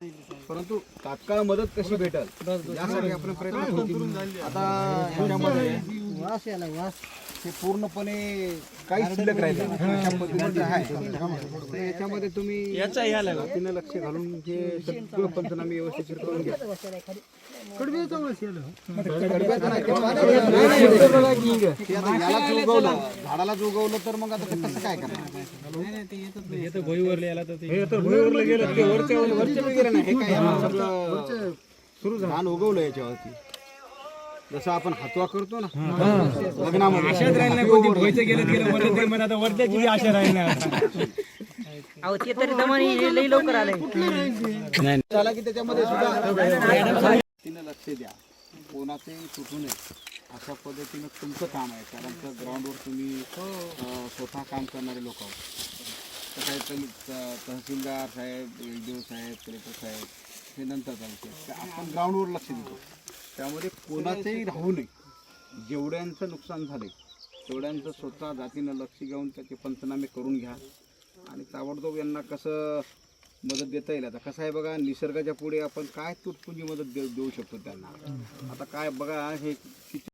परंतु तात्काळ मदत कशी भेटल? यासाठी आपण प्रयत्न आता वास याला वास. हे पूर्णपणे काही शिल्लक राहिले आहे. याच्यामध्ये तुम्ही जातीनं लक्ष घालून सगळं पंचनामे व्यवस्थित करून घ्या. ते याला जोगवलं झाडाला जोगवलं तर मग आता ते कसं काय करणार? वरचे वगैरे नाही. हे काय आपण सगळं सुरू धान उगवलं याच्यावरती. जसं आपण हातवा करतो ना लग्नामध्ये. अहो ते तरी दमानी लई लवकर आले झाला की त्याच्यामध्ये सुद्धा तिनं लक्ष द्या. कोणाचंही सुटू नये. अशा पद्धतीनं तुमचं काम आहे कारण त्या ग्राउंडवर तुम्ही अं, स्वतः काम करणारे लोक आहोत. तर काही तरी त- तहसीलदार साहेब साहेब कलेक्टर साहेब हे नंतर आपण ग्राउंडवर लक्ष देतो. त्यामध्ये कोणाचंही राहू नये. जेवढ्यांचं नुकसान झाले तेवढ्यांचं स्वतः जातीनं लक्ष घेऊन त्याचे पंचनामे करून घ्या. आणि ताबडतोब यांना कसं मदत देता येईल? आता कसं आहे बघा निसर्गाच्या पुढे आपण काय तुटपुंजी मदत देऊ देऊ शकतो त्यांना? आता काय बघा हे